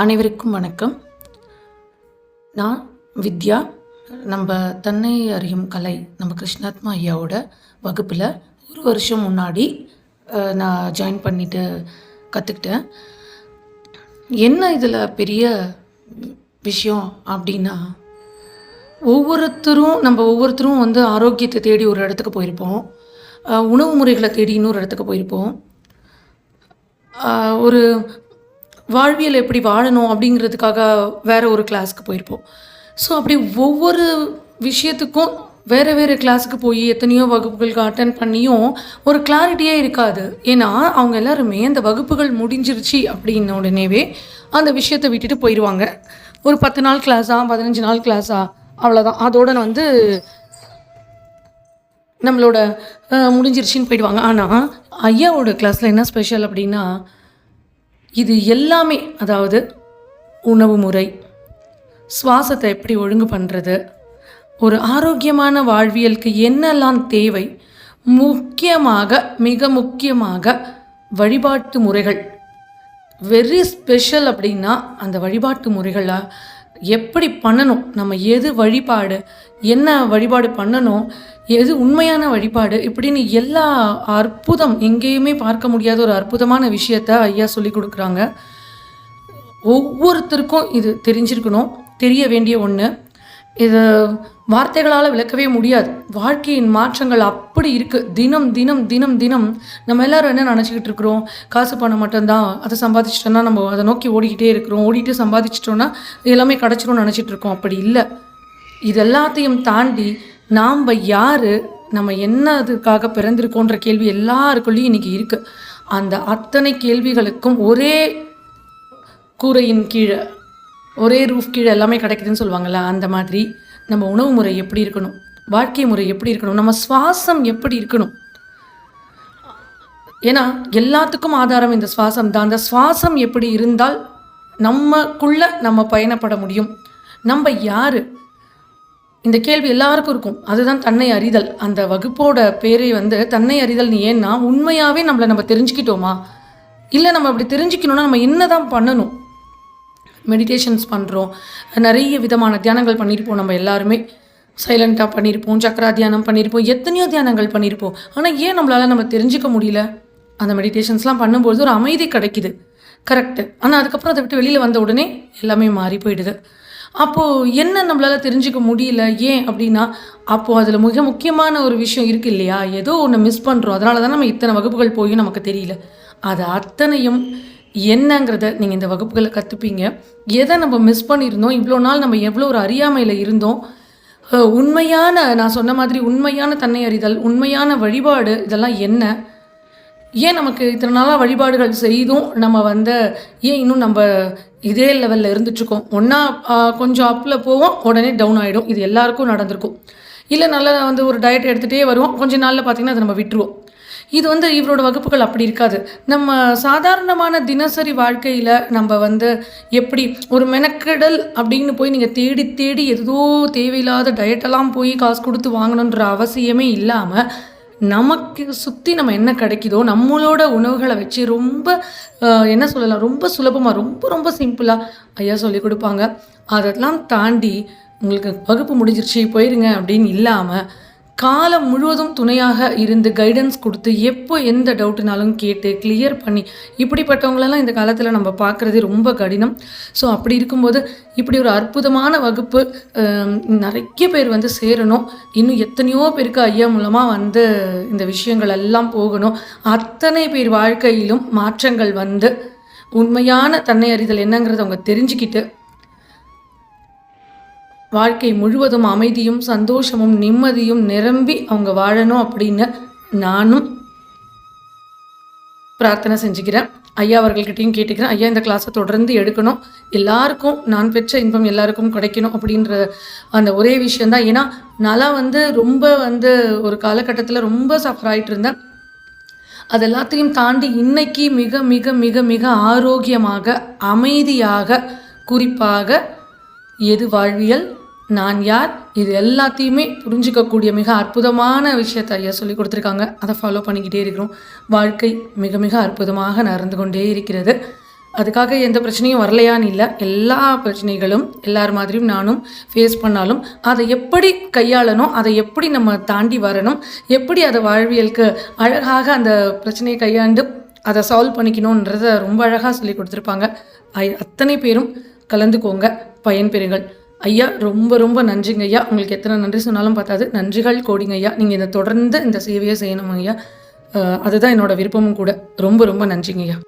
அனைவருக்கும் வணக்கம். நான் வித்யா. நம்ம தன்னை அறியும் கலை நம்ம கிருஷ்ணாத்மா ஐயாவோட வகுப்பில் ஒரு வருஷம் முன்னாடி நான் ஜாயின் பண்ணிட்டு கற்றுக்கிட்டேன் என்ன இதில் பெரிய விஷயம் அப்படின்னா ஒவ்வொருத்தரும் நம்ம ஒவ்வொருத்தரும் வந்து ஆரோக்கியத்தை தேடி ஒரு இடத்துக்கு போயிருப்போம். உணவு முறைகளை தேடி இன்னொரு இடத்துக்கு போயிருப்போம். ஒரு வாழ்வியல் எப்படி வாழணும் அப்படிங்கிறதுக்காக வேறு ஒரு கிளாஸ்க்கு போயிருப்போம். ஸோ அப்படி ஒவ்வொரு விஷயத்துக்கும் வேறு வேறு கிளாஸுக்கு போய் எத்தனையோ வகுப்புகளுக்கு அட்டன் பண்ணியும் ஒரு கிளாரிட்டியே இருக்காது. ஏன்னா அவங்க எல்லாருமே அந்த வகுப்புகள் முடிஞ்சிருச்சு அப்படின்ன உடனேவே அந்த விஷயத்தை விட்டுட்டு போயிடுவாங்க ஒரு பத்து நாள் கிளாஸா பதினஞ்சு நாள் கிளாஸா அவ்வளோதான் அதோட வந்து நம்மளோட முடிஞ்சிருச்சின்னு போயிடுவாங்க. ஆனால் ஐயாவோட கிளாஸில் என்ன ஸ்பெஷல் அப்படின்னா இது எல்லாமே அதாவது உணவு முறை. சுவாசத்தை எப்படி ஒழுங்கு பண்ணுறது ஒரு ஆரோக்கியமான வாழ்வியலுக்கு என்னெல்லாம் தேவை? முக்கியமாக மிக முக்கியமாக வழிபாட்டு முறைகள். வெரி ஸ்பெஷல் அப்படின்னா அந்த வழிபாட்டு முறைகளை எப்படி பண்ணணும்? நம்ம எது வழிபாடு? என்ன வழிபாடு பண்ணணும்? எது உண்மையான வழிபாடு? இப்படின்னு எல்லா அற்புதம் எங்கேயுமே பார்க்க முடியாத ஒரு அற்புதமான விஷயத்த ஐயா சொல்லி கொடுக்குறாங்க. ஒவ்வொருத்தருக்கும் இது தெரிஞ்சிருக்கணும். தெரிய வேண்டிய ஒன்று இது வார்த்தைகளால் விளக்கவே முடியாது. வாழ்க்கையின் மாற்றங்கள் அப்படி இருக்குது தினம் தினம் தினம் தினம் நம்ம எல்லோரும் என்ன நினச்சிக்கிட்டு இருக்கிறோம்? காசு பணம் மட்டும்தான். அதை சம்பாதிச்சிட்டோன்னா நம்ம அதை நோக்கி ஓடிக்கிட்டே இருக்கிறோம். ஓடிட்டு சம்பாதிச்சிட்டோன்னா எல்லாமே கிடச்சிரும்னு நினச்சிட்டு இருக்கோம். அப்படி இல்லை. இது எல்லாத்தையும் தாண்டி நாம் யார்? நம்ம என்னதுக்காக பிறந்திருக்கோன்ற கேள்வி எல்லாருக்குள்ளேயும் இன்றைக்கி இருக்குது அந்த அத்தனை கேள்விகளுக்கும் ஒரே கூரையின் கீழே ஒரே ரூஃப் கீழே எல்லாமே கிடைக்குதுன்னு சொல்லுவாங்கள்ல அந்த மாதிரி நம்ம உணவு முறை எப்படி இருக்கணும்? வாழ்க்கை முறை எப்படி இருக்கணும்? நம்ம சுவாசம் எப்படி இருக்கணும்? ஏன்னா எல்லாத்துக்கும் ஆதாரம் இந்த சுவாசம் தான். அந்த சுவாசம் எப்படி இருந்தால் நம்மக்குள்ள நம்ம பயணப்பட முடியும். நம்ம யார்? இந்த கேள்வி எல்லாருக்கும் இருக்கும். அதுதான் தன்னை அறிதல். அந்த வகுப்போட பேரே வந்து தன்னை அறிதல் நீ ஏன்னா உண்மையாகவே நம்மளை நம்ம தெரிஞ்சுக்கிட்டோமா? இல்லை நம்ம அப்படி தெரிஞ்சுக்கணும்னா நம்ம என்ன தான் பண்ணணும்? மெடிடேஷன்ஸ் பண்ணுறோம் நிறைய விதமான தியானங்கள் பண்ணியிருப்போம் நம்ம எல்லாருமே. சைலண்ட்டாக பண்ணியிருப்போம் சக்கரா தியானம் பண்ணியிருப்போம் எத்தனையோ தியானங்கள் பண்ணியிருப்போம் ஆனால் ஏன் நம்மளால் நம்ம தெரிஞ்சுக்க முடியல? அந்த மெடிடேஷன்ஸ்லாம் பண்ணும்போது ஒரு அமைதி கிடைக்குது. கரெக்டு ஆனால் அதுக்கப்புறம் அதை விட்டு வெளியில் வந்த உடனே எல்லாமே மாறி போயிடுது. அப்போது என்ன நம்மளால் தெரிஞ்சுக்க முடியல? ஏன் அப்படின்னா அப்போது அதில் மிக முக்கியமான ஒரு விஷயம் இருக்குது இல்லையா? ஏதோ ஒன்று மிஸ் பண்ணுறோம் அதனால தான் நம்ம இத்தனை வகுப்புகள் போயும் நமக்கு தெரியல. அது அத்தனையும் என்னங்கிறத நீங்கள் இந்த வகுப்புகளை கற்றுப்பீங்க எதை நம்ம மிஸ் பண்ணியிருந்தோம்? இவ்வளோ நாள் நம்ம எவ்வளோ ஒரு அறியாமையில் இருந்தோம்? உண்மையான நான் சொன்ன மாதிரி உண்மையான தன்னை அறிதல் உண்மையான வழிபாடு இதெல்லாம் என்ன? ஏன் நமக்கு இத்தனை நாளாக வழிபாடுகள் செய்தும் நம்ம வந்து ஏன் இன்னும் நம்ம இதே லெவலில் இருந்துட்டுருக்கோம்? ஒன்றா கொஞ்சம் அப்பில் போவோம் உடனே டவுன் ஆகிடும் இது எல்லாருக்கும் நடந்திருக்கும். இல்லை நல்லா வந்து ஒரு டயட் எடுத்துகிட்டே வருவோம். கொஞ்ச நாளில் பார்த்திங்கன்னா அதை நம்ம விட்டுருவோம். இது வந்து இவரோட வகுப்புகள் அப்படி இருக்காது. நம்ம சாதாரணமான தினசரி வாழ்க்கையில் நம்ம வந்து எப்படி ஒரு மெனக்கெடல் அப்படின்னு போய் நீங்கள் தேடி தேடி ஏதோ தேவையில்லாத டயட்டெல்லாம் போய் காசு கொடுத்து வாங்கணுன்ற அவசியமே இல்லாமல் நமக்கு சுற்றி நம்ம என்ன கிடைக்குதோ நம்மளோட உணவுகளை வச்சு ரொம்ப என்ன சொல்லலாம் ரொம்ப சுலபமாக ரொம்ப ரொம்ப சிம்பிளாக ஐயா சொல்லி கொடுப்பாங்க. அதெல்லாம் தாண்டி உங்களுக்கு வகுப்பு முடிஞ்சிருச்சு போயிருங்க அப்படின்னு இல்லாமல் காலம் முழுவதும் துணையாக இருந்து கைடன்ஸ் கொடுத்து எப்போ எந்த டவுட்டுனாலும் கேட்டு கிளியர் பண்ணி இப்படிப்பட்டவங்களெல்லாம் இந்த காலத்தில் நம்ம பார்க்குறதே ரொம்ப கடினம். ஸோ அப்படி இருக்கும்போது இப்படி ஒரு அற்புதமான வகுப்பு நிறைய பேர் வந்து சேரணும். இன்னும் எத்தனையோ பேருக்கு ஐயா மூலமாக வந்து இந்த விஷயங்கள் எல்லாம் போகணும். அத்தனை பேர் வாழ்க்கையிலும் மாற்றங்கள் வந்து உண்மையான தன்னை அறிதல் என்னங்கிறத அவங்க தெரிஞ்சுக்கிட்டு வாழ்க்கை முழுவதும் அமைதியும் சந்தோஷமும் நிம்மதியும் நிரம்பி அவங்க வாழணும் அப்படின்னு நானும் பிரார்த்தனை செஞ்சுக்கிறேன். ஐயா அவர்கள்கிட்டையும் கேட்டுக்கிறேன். ஐயா இந்த கிளாஸை தொடர்ந்து எடுக்கணும். எல்லாருக்கும் நான் பெற்ற இன்பம் எல்லாருக்கும் கிடைக்கணும் அப்படின்ற அந்த ஒரே விஷயந்தான் ஏன்னா நான்லாம் வந்து ரொம்ப வந்து ஒரு காலகட்டத்தில் ரொம்ப சஃபர் ஆயிட்டு இருந்தேன். அது எல்லாத்தையும் தாண்டி இன்னைக்கு மிக மிக மிக மிக ஆரோக்கியமாக அமைதியாக குறிப்பாக எது வாழ்வியல்? நான் யார்? இது எல்லாத்தையுமே புரிஞ்சிக்கக்கூடிய மிக அற்புதமான விஷயத்தை ஐயா சொல்லி கொடுத்துருக்காங்க. அதை ஃபாலோ பண்ணிக்கிட்டே இருக்கிறோம். வாழ்க்கை மிக மிக அற்புதமாக நடந்து கொண்டே இருக்கிறது. அதுக்காக எந்த பிரச்சனையும் வரலையான்னு இல்லை. எல்லா பிரச்சனைகளும் எல்லார் மாதிரியும் நானும் ஃபேஸ் பண்ணாலும் அதை எப்படி கையாளணும்? அதை எப்படி நம்ம தாண்டி வரணும்? எப்படி அதை வாழ்வியலுக்கு அழகாக அந்த பிரச்சனையை கையாண்டு அதை சால்வ் பண்ணிக்கணுன்றத ரொம்ப அழகாக சொல்லி கொடுத்துருப்பாங்க. ஐ- அத்தனை பேரும் கலந்துக்கோங்க. பயன்பெறுங்கள். ஐயா ரொம்ப ரொம்ப நன்றிங்க ஐயா. உங்களுக்கு எத்தனை நன்றி சொன்னாலும் பார்த்தாது நன்றிகள் கோடிங்க ஐயா. நீங்கள் இதை தொடர்ந்து இந்த சேவையை செய்யணும் ஐயா. அதுதான் என்னோட விருப்பமும் கூட. ரொம்ப ரொம்ப நன்றிங்க ஐயா.